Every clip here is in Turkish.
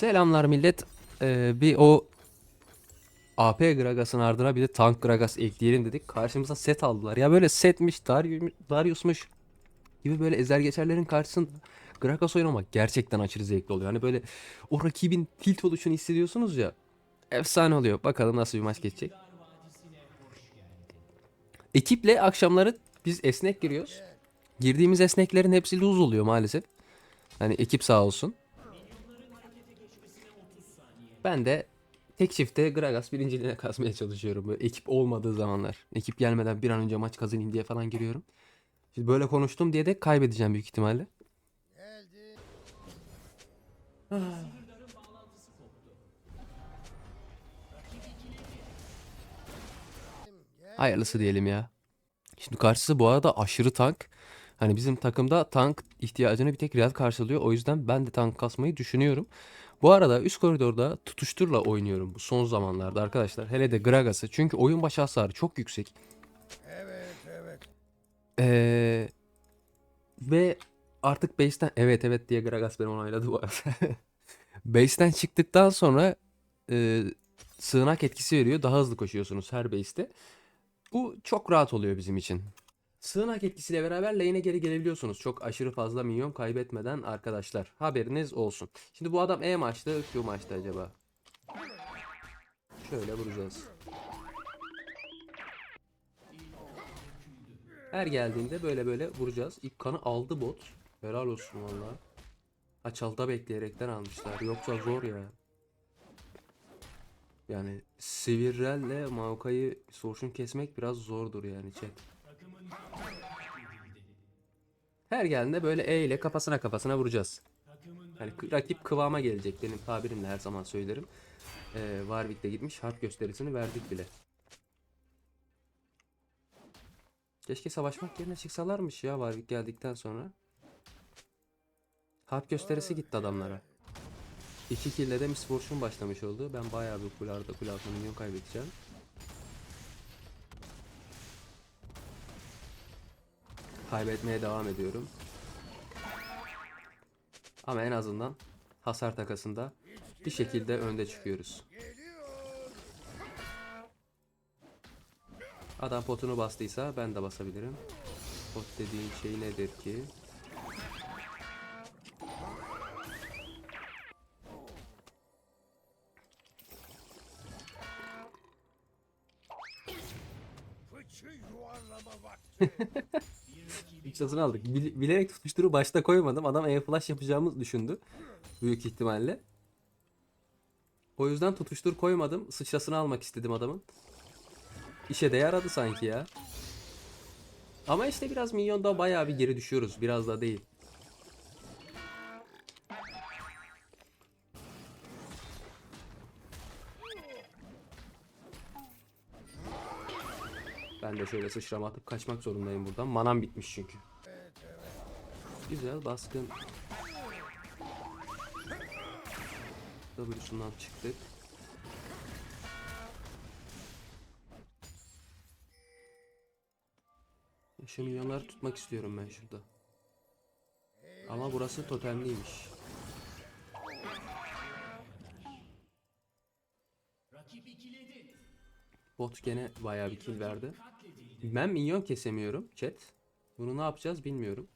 Selamlar millet. Ee, bir o AP Gragas'ın ardına bir de tank Gragas ekleyelim dedik. Karşımıza set aldılar. Ya böyle setmiş, Darius, Darius'muş gibi böyle ezer geçerlerin karşısında Gragas oynamak gerçekten aşırı zevkli oluyor. Hani böyle o rakibin tilt oluşunu hissediyorsunuz ya. Efsane oluyor. Bakalım nasıl bir maç geçecek. Ekiple akşamları biz esnek giriyoruz. Girdiğimiz esneklerin hepsi lose oluyor maalesef. Hani ekip sağ olsun. Ben de tek çifte Gragas birinciliğine kasmaya çalışıyorum. Böyle ekip olmadığı zamanlar. Ekip gelmeden bir an önce maç kazanayım diye falan giriyorum. Şimdi böyle konuştum diye de kaybedeceğim büyük ihtimalle. Hayırlısı diyelim ya. Şimdi karşısı bu arada aşırı tank. Hani bizim takımda tank ihtiyacını bir tek Real karşılıyor. O yüzden ben de tank kasmayı düşünüyorum. Bu arada üst koridorda tutuşturla oynuyorum bu son zamanlarda arkadaşlar. Hele de Gragas'ı. Çünkü oyun başı hasarı çok yüksek. Evet evet. Ee, ve artık base'ten evet evet diye Gragas beni onayladı bu arada. base'ten çıktıktan sonra e, sığınak etkisi veriyor. Daha hızlı koşuyorsunuz her base'te. Bu çok rahat oluyor bizim için. Sığınak etkisiyle beraber lane'e geri gelebiliyorsunuz. Çok aşırı fazla minyon kaybetmeden arkadaşlar. Haberiniz olsun. Şimdi bu adam E maçta, Q maçta acaba? Şöyle vuracağız. Her geldiğinde böyle böyle vuracağız. İlk kanı aldı bot. Helal olsun valla. Ha çalda bekleyerekten almışlar. Yoksa zor ya. Yani Sivirrel'le Maokai'yi sorşun kesmek biraz zordur yani chat. Her geldiğinde böyle E ile kafasına kafasına vuracağız. Yani rakip kıvama gelecek benim tabirimle her zaman söylerim. Ee, Warwick de gitmiş harp gösterisini verdik bile. Keşke savaşmak yerine çıksalarmış ya Warwick geldikten sonra. Harp gösterisi gitti adamlara. 2 kill'le de Miss Fortune başlamış oldu. Ben bayağı bir kularda kul altında minyon kaybedeceğim. Kaybetmeye devam ediyorum. Ama en azından hasar takasında bir şekilde önde çıkıyoruz. Adam potunu bastıysa ben de basabilirim. Pot dediğin şey nedir ki? Yuvarlama vakti. Fıçasını aldık. Bil- bilerek tutuşturu başta koymadım. Adam air flash yapacağımız düşündü. Büyük ihtimalle. O yüzden tutuştur koymadım. Sıçrasını almak istedim adamın. İşe de yaradı sanki ya. Ama işte biraz milyonda bayağı bir geri düşüyoruz. Biraz da değil. Ben de şöyle sıçrama atıp kaçmak zorundayım buradan. Manam bitmiş çünkü. Güzel baskın. W'sundan çıktık. Şu milyonları tutmak istiyorum ben şurada. Ama burası totemliymiş. Bot gene bayağı bir kill verdi. Ben minyon kesemiyorum chat. Bunu ne yapacağız bilmiyorum.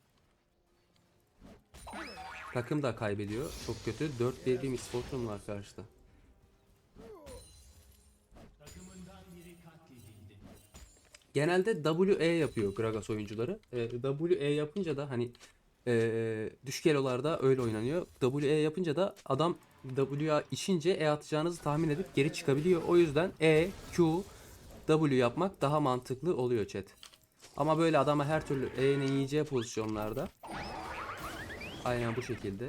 Takım da kaybediyor. Çok kötü. 4 1 Miss Fortune var karşıda. Genelde WE yapıyor Gragas oyuncuları. Ee, WE yapınca da hani ee, düşük elolarda öyle oynanıyor. WE yapınca da adam W'ya içince E atacağınızı tahmin edip geri çıkabiliyor. O yüzden E, Q, W yapmak daha mantıklı oluyor chat. Ama böyle adama her türlü E'nin yiyeceği pozisyonlarda aynen bu şekilde.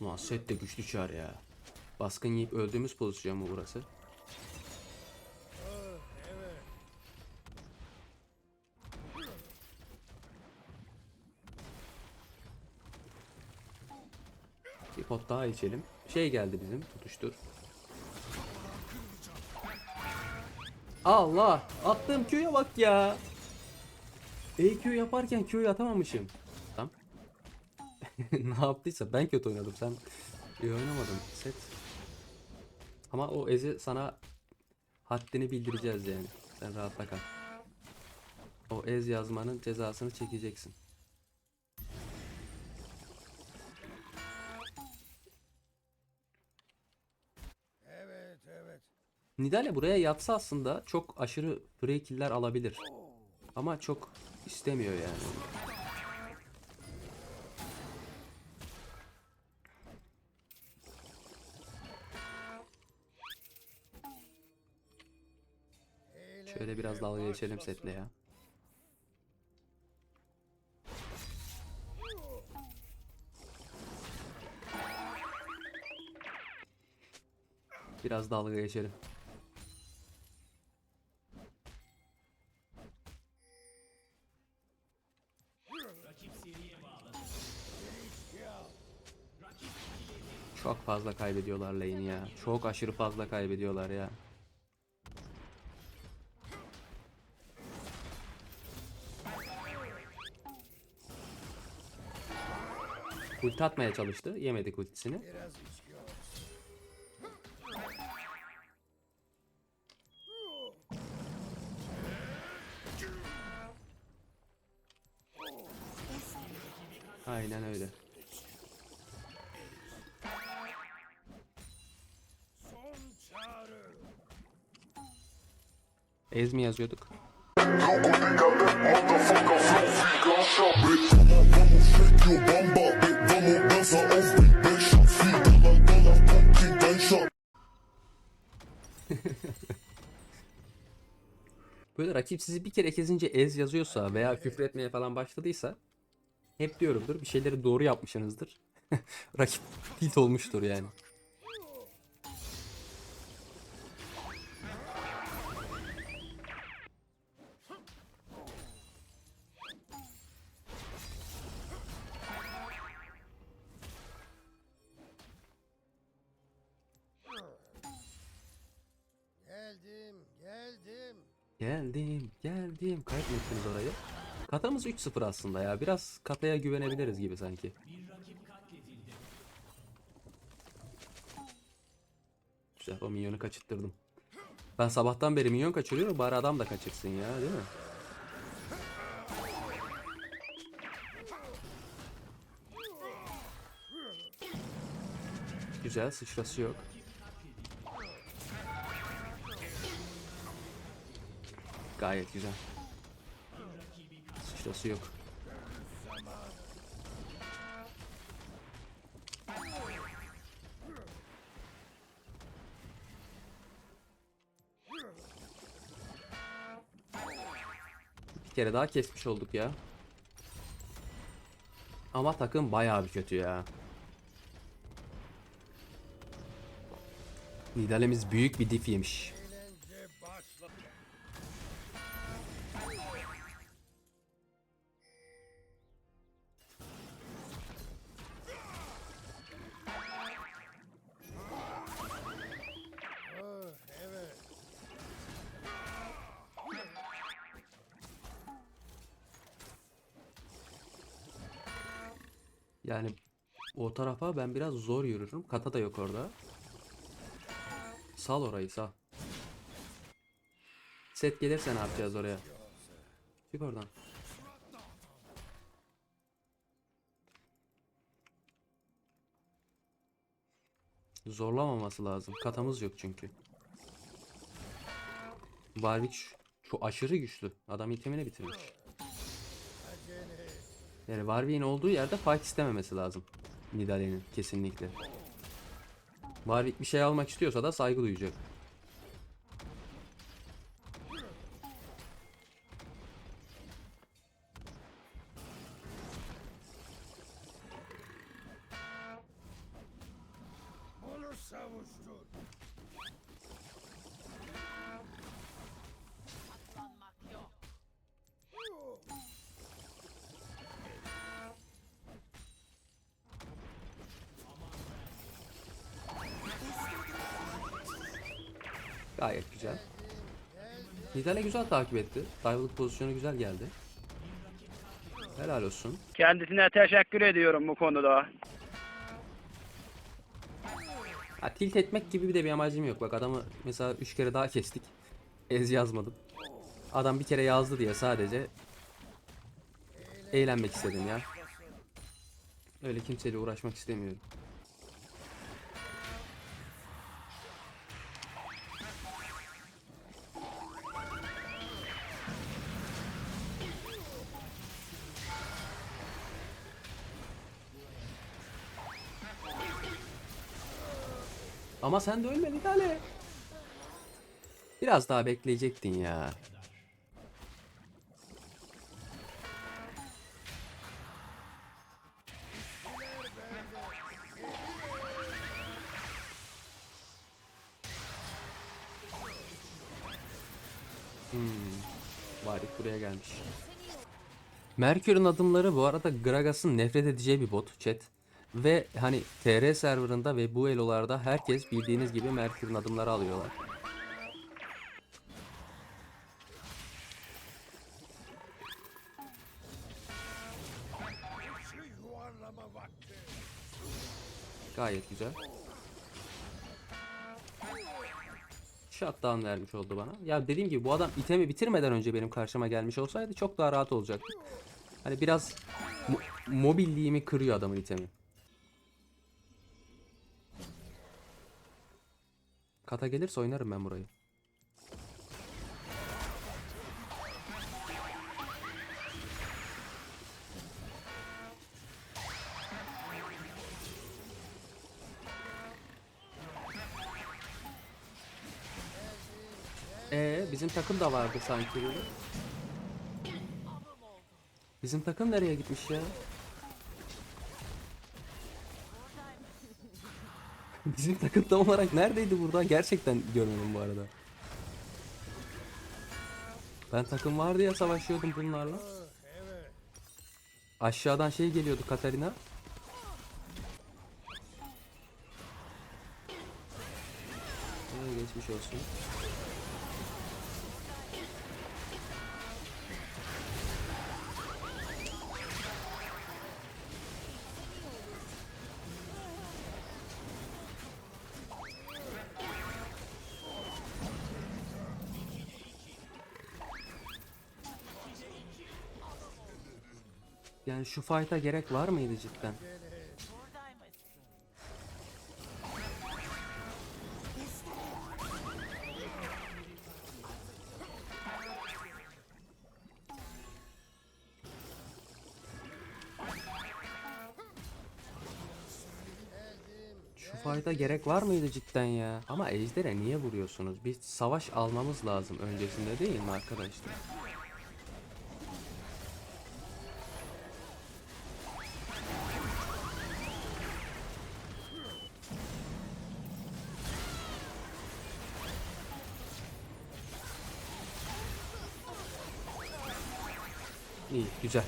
Ulan set de güçlü çar ya. Baskın yiyip öldüğümüz pozisyon mu burası? Bir pot daha içelim. Şey geldi bizim tutuştur. Allah! Attığım Q'ya bak ya. EQ yaparken Q'yu atamamışım. Tamam. ne yaptıysa ben kötü oynadım. Sen iyi oynamadın. Set. Ama o Ezi sana haddini bildireceğiz yani. Sen rahatla kal. O Ez yazmanın cezasını çekeceksin. Nidale buraya yatsa aslında çok aşırı free kill'ler alabilir. Ama çok istemiyor yani. Şöyle biraz dalga geçelim setle ya. Biraz dalga geçelim. Fazla kaybediyorlar lane'i ya. Çok aşırı fazla kaybediyorlar ya. Ulti atmaya çalıştı. Yemedik ultisini. Ez mi yazıyorduk? Böyle rakip sizi bir kere kezince ez yazıyorsa veya küfretmeye falan başladıysa hep diyorumdur bir şeyleri doğru yapmışsınızdır. rakip tilt olmuştur yani. Geldim. Geldim. Kaybetmişsiniz orayı. Katamız 3-0 aslında ya. Biraz kataya güvenebiliriz gibi sanki. Güzel o minyonu kaçırttırdım. Ben sabahtan beri minyon kaçırıyorum. Bari adam da kaçırsın ya değil mi? Güzel sıçrası yok. Gayet güzel. Sıçrası yok. Bir kere daha kesmiş olduk ya. Ama takım bayağı bir kötü ya. Nidalemiz büyük bir dif yemiş. O tarafa ben biraz zor yürürüm. Kata da yok orada. Sal orayı sal. Set gelirse ne yapacağız oraya? Çık oradan. Zorlamaması lazım. Katamız yok çünkü. Warwick şu- aşırı güçlü. Adam itemini bitirmiş. Yani Warwick'in olduğu yerde fight istememesi lazım. Nidalee'nin kesinlikle. Warwick bir şey almak istiyorsa da saygı duyacak. Onu savuştur. Gayet güzel. Nidale güzel takip etti. Dive'lık pozisyonu güzel geldi. Helal olsun. Kendisine teşekkür ediyorum bu konuda. Ha, tilt etmek gibi bir de bir amacım yok. Bak adamı mesela 3 kere daha kestik. Ez yazmadım. Adam bir kere yazdı diye sadece eğlenmek istedim ya. Öyle kimseyle uğraşmak istemiyorum. Ama sen de ölmedin Ali. Biraz daha bekleyecektin ya. Hmm. Varik buraya gelmiş. Merkür'ün adımları bu arada Gragas'ın nefret edeceği bir bot chat. Ve hani TR serverında ve bu elolarda herkes bildiğiniz gibi Merkür'ün adımları alıyorlar. Gayet güzel. Shutdown vermiş oldu bana. Ya dediğim gibi bu adam itemi bitirmeden önce benim karşıma gelmiş olsaydı çok daha rahat olacaktı. Hani biraz mo- mobilliğimi kırıyor adamın itemi. Kata gelirse oynarım ben burayı. Ee, bizim takım da vardı sanki. Bizim takım nereye gitmiş ya? Bizim takım tam olarak neredeydi burada? Gerçekten görmedim bu arada. Ben takım vardı ya savaşıyordum bunlarla. Aşağıdan şey geliyordu Katarina. Ee, geçmiş olsun. Yani şu fight'a gerek var mıydı cidden? Şu fight'a gerek var mıydı cidden ya? Ama Ejder'e niye vuruyorsunuz? Bir savaş almamız lazım öncesinde değil mi arkadaşlar? İyi, güzel.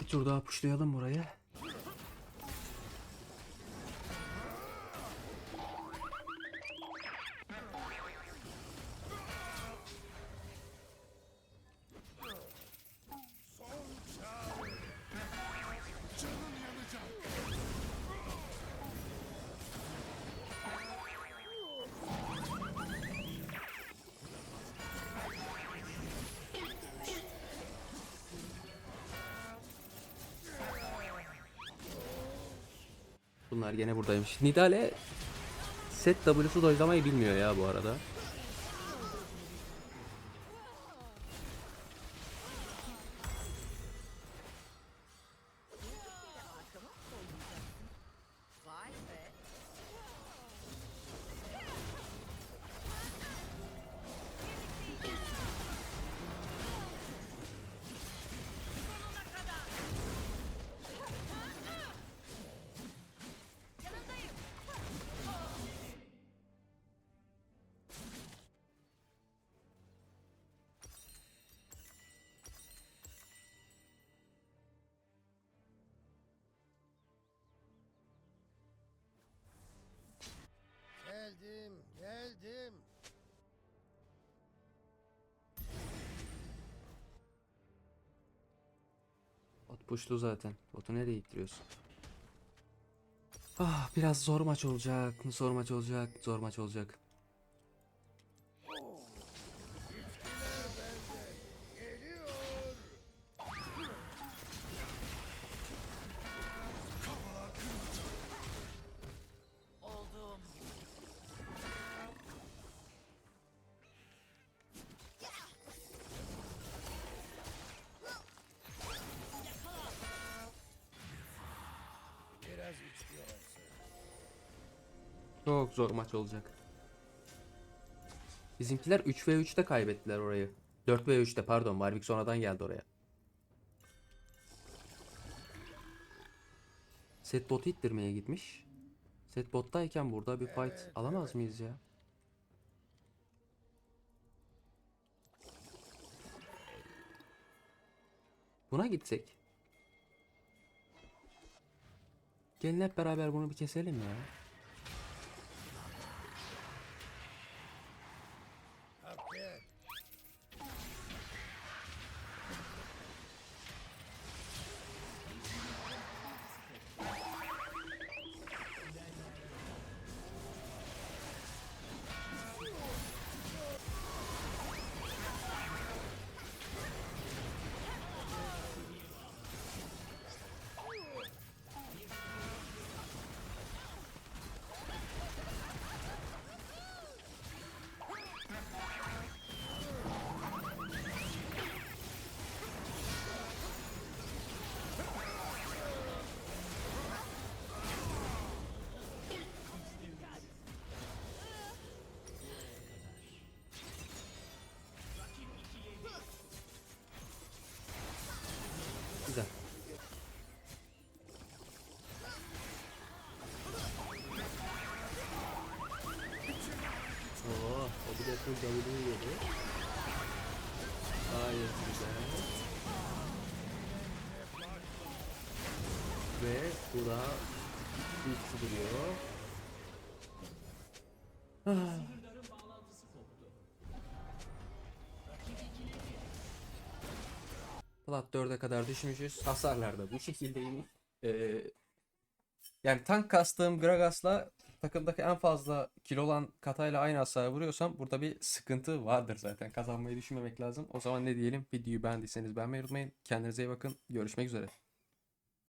Bir tur daha pushlayalım buraya. Bunlar gene buradaymış. Nidale set W'su dojlamayı bilmiyor ya bu arada. Bot pushlu zaten. Botu nereye ittiriyorsun? Ah biraz zor maç olacak. Zor maç olacak. Zor maç olacak. Çok zor maç olacak. Bizimkiler 3v3'te kaybettiler orayı. 4v3'te pardon. Warwick sonradan geldi oraya. Set botu ittirmeye gitmiş. Set bottayken burada bir fight alamaz mıyız ya? Buna gitsek. Gelin hep beraber bunu bir keselim ya. Ve bu da ilk duruyor. Ah. Plat 4'e kadar düşmüşüz. Hasarlar da bu şekildeymiş. Ee, yani tank kastığım Gragas'la takımdaki en fazla kilo olan Katay'la aynı hasar vuruyorsam burada bir sıkıntı vardır zaten. Kazanmayı düşünmemek lazım. O zaman ne diyelim? Videoyu beğendiyseniz beğenmeyi unutmayın. Kendinize iyi bakın. Görüşmek üzere.